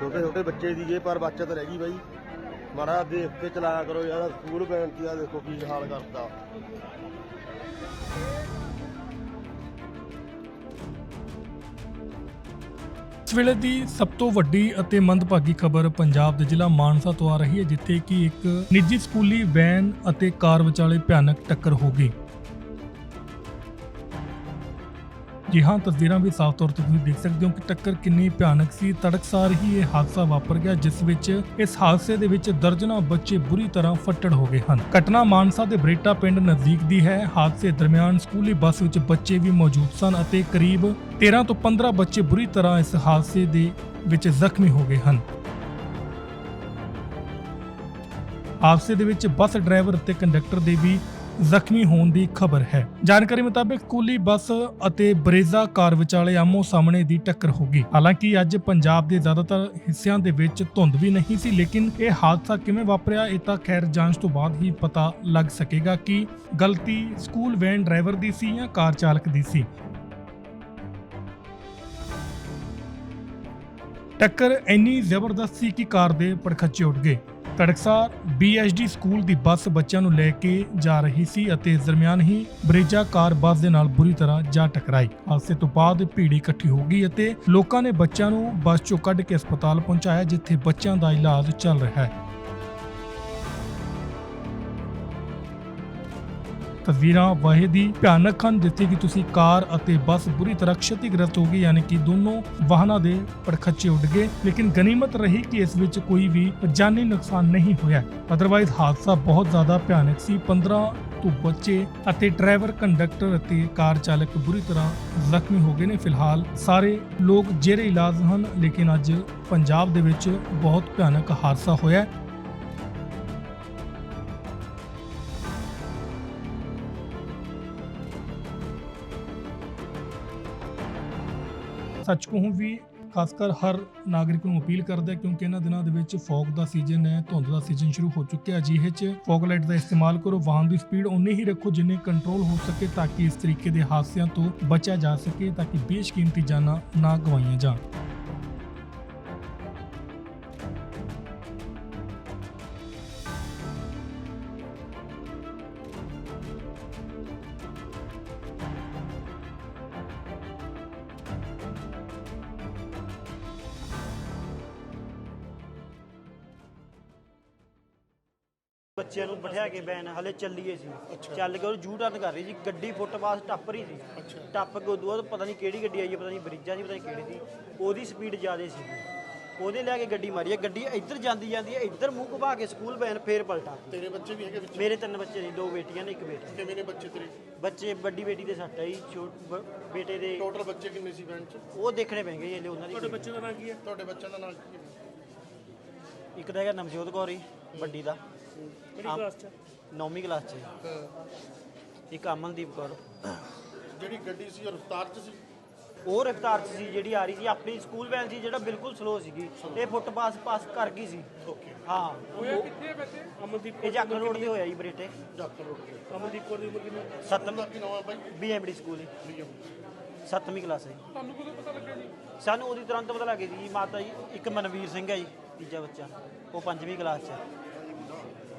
ਛੋਟੇ ਛੋਟੇ ਬੱਚੇ ਦੀਗੇ ਪਰ ਬਚਤ ਰਹਿ ਗਈ ਬਾਈ। ਮਾੜਾ ਦੇਖ ਕੇ ਚਲਾਇਆ ਕਰੋ ਯਾਰ, ਸਕੂਲ ਬੇਨਤੀ ਆ, ਦੇਖੋ ਕੀ ਹਾਲ ਕਰਤਾ। ਇਸ ਵੇਲੇ ਦੀ ਸਭ ਤੋਂ ਵੱਡੀ ਅਤੇ ਮੰਦਭਾਗੀ ਖਬਰ ਪੰਜਾਬ ਦੇ ਜ਼ਿਲ੍ਹਾ ਮਾਨਸਾ ਤੋਂ ਆ ਰਹੀ ਹੈ, ਜਿੱਥੇ ਕਿ ਇੱਕ ਨਿੱਜੀ ਸਕੂਲੀ ਵੈਨ ਅਤੇ ਕਾਰ ਵਿਚਾਲੇ ਭਿਆਨਕ ਟੱਕਰ ਹੋ ਗਈ। ਜੀ ਹਾਂ, ਤਸਵੀਰਾਂ ਵੀ ਸਾਫ਼ ਤੌਰ ਤੇ ਤੁਸੀਂ ਦੇਖ ਸਕਦੇ ਹੋ ਕਿ ਟੱਕਰ ਕਿੰਨੀ ਭਿਆਨਕ ਸੀ, ਤੜਕਸਾਰ ਹੀ ਇਹ ਹਾਦਸਾ ਵਾਪਰ ਗਿਆ, ਜਿਸ ਵਿੱਚ ਇਸ ਹਾਦਸੇ ਦੇ ਵਿੱਚ ਦਰਜਨਾਂ ਬੱਚੇ ਬੁਰੀ ਤਰ੍ਹਾਂ ਫੱਟੜ ਹੋ ਗਏ ਹਨ। ਘਟਨਾ ਮਾਨਸਾ ਦੇ ਬਰੇਟਾ ਪਿੰਡ ਨਜ਼ਦੀਕ ਦੀ ਹੈ। ਹਾਦਸੇ ਦਰਮਿਆਨ ਸਕੂਲੀ ਬੱਸ ਵਿੱਚ ਬੱਚੇ ਵੀ ਮੌਜੂਦ ਸਨ ਅਤੇ ਕਰੀਬ 13 ਤੋਂ 15 ਬੱਚੇ ਬੁਰੀ ਤਰ੍ਹਾਂ ਇਸ ਹਾਦਸੇ ਦੇ ਵਿੱਚ ਜ਼ਖਮੀ ਹੋ ਗਏ ਹਨ। ਹਾਦਸੇ ਦੇ ਵਿੱਚ ਬੱਸ ਡਰਾਈਵਰ ਅਤੇ ਕੰਡਕਟਰ ਦੇ ਵੀ ਜ਼ਖਮੀ ਹੋਣ ਦੀ ਖਬਰ ਹੈ। ਜਾਣਕਾਰੀ ਮੁਤਾਬਕ ਸਕੂਲੀ ਬੱਸ ਅਤੇ ਬਰੇਜ਼ਾ ਕਾਰ ਵਿਚਾਲੇ ਆਮੋ ਸਾਹਮਣੇ ਦੀ ਟੱਕਰ ਹੋ ਗਈ। ਹਾਲਾਂਕਿ ਅੱਜ ਪੰਜਾਬ ਦੇ ਜ਼ਿਆਦਾਤਰ ਹਿੱਸਿਆਂ ਦੇ ਵਿੱਚ ਧੁੰਦ ਵੀ ਨਹੀਂ ਸੀ, ਲੇਕਿਨ ਇਹ ਹਾਦਸਾ ਕਿਵੇਂ ਵਾਪਰਿਆ ਇਹ ਤਾਂ ਖੈਰ ਜਾਂਚ ਤੋਂ ਬਾਅਦ ਹੀ ਪਤਾ ਲੱਗ ਸਕੇਗਾ ਕਿ ਗਲਤੀ ਸਕੂਲ ਵੈਨ ਡਰਾਈਵਰ ਦੀ ਸੀ ਜਾਂ ਕਾਰ ਚਾਲਕ ਦੀ ਸੀ। ਟੱਕਰ ਇੰਨੀ ਜ਼ਬਰਦਸਤ ਸੀ ਕਿ ਕਾਰ ਦੇ ਪੜਖੱਚੇ ਉੱਡ ਗਏ। ਤੜਕਸਾਰ BHD ਸਕੂਲ ਦੀ ਬੱਸ ਬੱਚਿਆਂ ਨੂੰ ਲੈ ਕੇ ਜਾ ਰਹੀ ਸੀ ਅਤੇ ਇਸ ਦਰਮਿਆਨ ਹੀ ਬਰੇਜਾ ਕਾਰ ਬੱਸ ਦੇ ਨਾਲ ਬੁਰੀ ਤਰ੍ਹਾਂ ਜਾ ਟਕਰਾਈ। ਹਾਦਸੇ ਤੋਂ ਬਾਅਦ ਭੀੜ ਇਕੱਠੀ ਹੋ ਗਈ ਅਤੇ ਲੋਕਾਂ ਨੇ ਬੱਚਿਆਂ ਨੂੰ ਬੱਸ ਚੋਂ ਕੱਢ ਕੇ ਹਸਪਤਾਲ ਪਹੁੰਚਾਇਆ, ਜਿੱਥੇ ਬੱਚਿਆਂ ਦਾ ਇਲਾਜ ਚੱਲ ਰਿਹਾ ਹੈ। ਤਸਵੀਰਾਂ ਵਾਹੇ ਦੀ ਭਿਆਨਕ ਹਨ ਜਿੱਥੇ ਕਿ ਤੁਸੀਂ ਕਾਰ ਅਤੇ ਬੱਸ ਬੁਰੀ ਤਰ੍ਹਾਂ ਖਤੀਗ੍ਰਸਤ ਹੋ ਗਈ ਯਾਨੀ ਕਿ ਦੋਨੋਂ ਵਾਹਨਾਂ ਦੇ ਪੜਖੱਚੇ ਉੱਡ ਗਏ। ਲੇਕਿਨ ਗਨੀਮਤ ਰਹੀ ਕਿ ਇਸ ਵਿੱਚ ਕੋਈ ਵੀ ਜਾਨੀ ਨੁਕਸਾਨ ਨਹੀਂ ਹੋਇਆ। ਅਦਰਵਾਈਜ਼ ਹਾਦਸਾ ਬਹੁਤ ਜ਼ਿਆਦਾ ਭਿਆਨਕ ਸੀ। 15 ਤੋਂ ਬੱਚੇ ਅਤੇ ਡਰਾਈਵਰ, ਕੰਡਕਟਰ ਅਤੇ ਕਾਰ ਚਾਲਕ ਬੁਰੀ ਤਰ੍ਹਾਂ ਜ਼ਖਮੀ ਹੋ ਗਏ ਨੇ। ਫਿਲਹਾਲ ਸਾਰੇ ਲੋਕ ਜੇਰੇ ਇਲਾਜ ਹਨ, ਲੇਕਿਨ ਅੱਜ ਪੰਜਾਬ ਦੇ ਵਿੱਚ ਬਹੁਤ ਭਿਆਨਕ ਹਾਦਸਾ ਹੋਇਆ। ਹੈ। ਕਹੂੰ ਵੀ ਖਾਸ ਕਰ ਹਰ ਨਾਗਰਿਕ ਨੂੰ ਅਪੀਲ ਕਰਦਾ ਕਿਉਂਕਿ ਇਹਨਾਂ ਦਿਨਾਂ ਦੇ ਵਿੱਚ ਫੌਗ ਦਾ ਸੀਜ਼ਨ ਹੈ, ਧੁੰਦ ਦਾ ਸੀਜ਼ਨ ਸ਼ੁਰੂ ਹੋ ਚੁੱਕਿਆ ਹੈ ਅਜਿਹੇ 'ਚ ਫੌਗ ਲਾਈਟ ਦਾ ਇਸਤੇਮਾਲ ਕਰੋ, ਵਾਹਨ ਦੀ ਸਪੀਡ ਉਨੀ ਹੀ ਰੱਖੋ ਜਿੰਨੇ ਕੰਟਰੋਲ ਹੋ ਸਕੇ ਤਾਂ ਕਿ ਇਸ ਤਰੀਕੇ ਦੇ ਹਾਦਸਿਆਂ ਤੋਂ ਬਚਿਆ ਜਾ ਸਕੇ, ਤਾਂ ਕਿ ਬੇਸ਼ਕੀਮਤੀ ਜਾਨਾਂ ਨਾ ਗਵਾਈਆਂ ਜਾਣ ਬੱਚਿਆਂ ਨੂੰ ਬਿਠਾ ਕੇ ਬੈਨ ਹਲੇ ਚੱਲੀਏ ਸੀ। ਚੱਲ ਕੇ ਉਹ ਜੂ ਟਰਨ ਕਰ ਰਹੀ ਸੀ ਗੱਡੀ ਫੁੱਟਪਾਥ ਟੱਪ ਰਹੀ ਸੀ। ਟੱਪ ਕੇ ਉਦੋਂ ਬਾਅਦ ਪਤਾ ਨਹੀਂ ਕਿਹੜੀ ਗੱਡੀ ਆਈ ਹੈ ਪਤਾ ਨਹੀਂ ਬ੍ਰਿਜਾਂ ਦੀ ਪਤਾ ਨਹੀਂ ਕਿਹੜੀ ਸੀ ਉਹਦੀ ਸਪੀਡ ਜ਼ਿਆਦਾ ਸੀ। ਉਹਦੇ ਲੈ ਕੇ ਗੱਡੀ ਮਾਰੀ ਹੈ ਗੱਡੀ ਇੱਧਰ ਜਾਂਦੀ ਜਾਂਦੀ ਹੈ ਇੱਧਰ ਮੂੰਹ ਘੁਮਾ ਕੇ ਸਕੂਲ ਵੈਨ ਫੇਰ ਪਲਟਾ ਤੇਰੇ ਬੱਚੇ ਵੀ ਹੈਗੇ ਵਿੱਚ? ਮੇਰੇ ਤਿੰਨ ਬੱਚੇ ਨੇ ਦੋ ਬੇਟੀਆਂ ਨੇ ਇੱਕ ਬੇਟਾ। ਕਿੰਨੇ ਨੇ ਬੱਚੇ ਤੇਰੇ? ਬੱਚੇ ਵੱਡੀ ਬੇਟੀ ਦੇ ਸੱਟ ਆਈ ਛੋਟ ਬੇਟੇ ਦੇ ਟੋਟਲ ਬੱਚੇ ਕਿੰਨੇ ਸੀ 'ਚ? ਉਹ ਦੇਖਣੇ ਪੈਣਗੇ ਜੇ ਉਹਨਾਂ ਦੀ ਤੁਹਾਡੇ ਬੱਚੇ ਦਾ ਨਾਂ ਕੀ ਹੈ? ਤੁਹਾਡੇ ਬੱਚਿਆਂ ਦਾ ਨਾਂ ਕੀ ਹੈ? ਇੱਕ ਤਾਂ ਹੈਗਾ ਨਵਜੋਤ ਕੌਰ ਵੱਡੀ ਦਾ। ਕਿਹੜੀ ਕਲਾਸ ਚ ਨੌਵੀਂ ਕਲਾਸ ਚ। ਹਾਂ। ਇੱਕ ਅਮਨਦੀਪ ਕੌਰ। ਜਿਹੜੀ ਗੱਡੀ ਸੀ ਉਹ ਰਫਤਾਰ 'ਚ ਸੀ? ਉਹ ਰਫਤਾਰ 'ਚ ਸੀ ਜਿਹੜੀ ਆ ਰਹੀ ਸੀ। ਆਪਣੀ ਸਕੂਲ ਵੈਨ ਸੀ ਜਿਹੜਾ ਬਿਲਕੁਲ ਸਲੋ ਸੀਗੀ। ਇਹ ਫੁੱਟਪਾਥ ਪਾਸ ਕਰ ਗਈ ਸੀ। ਓਕੇ ਹਾਂ। ਹੋਇਆ ਕਿੱਥੇ ਬੱਚੇ ਅਮਨਦੀਪ ਇਹ ਜਾਖਲ ਰੋਡ ਤੇ ਹੋਇਆ ਜੀ ਬਰੇਟੇ। ਡਾਕਟਰ ਰੋਡ ਤੇ। ਅਮਨਦੀਪ ਕੌਰ ਦੀ ਉਮਰ ਕਿੰਨੀ ਸੱਤਵੀਂ ਦਾ ਕੀ ਨਾਮ ਹੈ ਬਾਈ? ਬੀਐਮਡੀ ਸਕੂਲ। ਜੀ ਪ੍ਰੀਅਮ ਸੱਤਵੀਂ ਕਲਾਸ ਹੈ। ਤੁਹਾਨੂੰ ਕਦੋਂ ਪਤਾ ਲੱਗਿਆ ਜੀ? ਸਾਨੂੰ ਉਹਦੀ ਤੁਰੰਤ ਪਤਾ ਲੱਗ ਜੀ। ਮਾਤਾ ਜੀ ਇੱਕ ਮਨਵੀਰ ਸਿੰਘ ਹੈ ਜੀ ਤੀਜਾ ਬੱਚਾ। ਉਹ ਪੰਜਵੀਂ ਕਲਾਸ 'ਚ ਹੈ